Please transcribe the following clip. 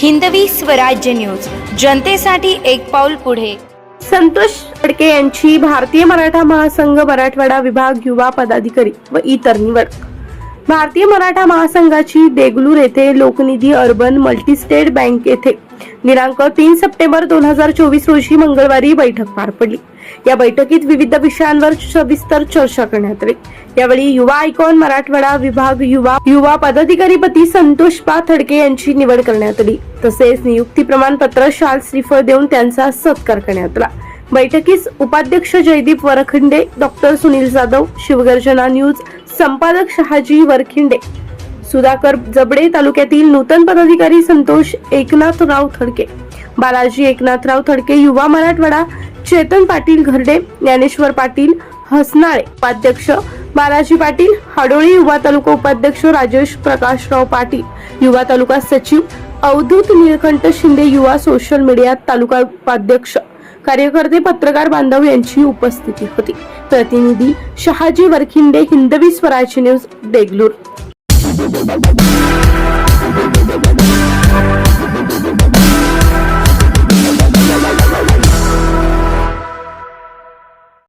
Hindavi Swarajya news. जनतेसाठी एक पाऊल पुढे. संतोष फडके यांची भारतीय मराठा महासंघ मराठवाडा विभाग युवा पदाधिकारी व इतर निवड भारतीय मराठा महासंघाची देगलूर येथे लोकनिधी अर्बन मल्टीस्टेट बँक येथे दिनांक तीन सप्टेंबर दोन हजार चोवीस रोजी मंगळवारी बैठक पार पडली. या बैठकीत विविध विषयांवर सविस्तर चर्चा करण्यात आली. यावेळी युवा आयकॉन मराठवाडा विभाग युवा युवा पदाधिकारीपती संतोष पा थडके यांची निवड करण्यात आली. तसेच नियुक्ती प्रमाणपत्र शाल श्रीफळ देऊन त्यांचा सत्कार करण्यात आला. बैठकीस उपाध्यक्ष जयदीप वरखिंडे डॉक्टर सुनील जाधव शिवगर्जना न्यूज संपादक शहाजी वरखिंडे सुधाकर जबडे तालुक्यातील नूतन पदाधिकारी संतोष एकनाथराव थडके बालाजी एकनाथराव थडके युवा मराठवाडा चेतन पाटील घरडे ज्ञानेश्वर पाटील हसनाळे उपाध्यक्ष बालाजी पाटील हाडोळी युवा तालुका उपाध्यक्ष राजेश प्रकाशराव पाटील युवा तालुका सचिव अवधूत निळकंठ शिंदे युवा सोशल मीडिया तालुका उपाध्यक्ष कार्यकर्ते पत्रकार बांधव यांची उपस्थिती होती. प्रतिनिधी शहाजी वरखिंडे हिंदवी स्वराज्य न्यूज देगलूर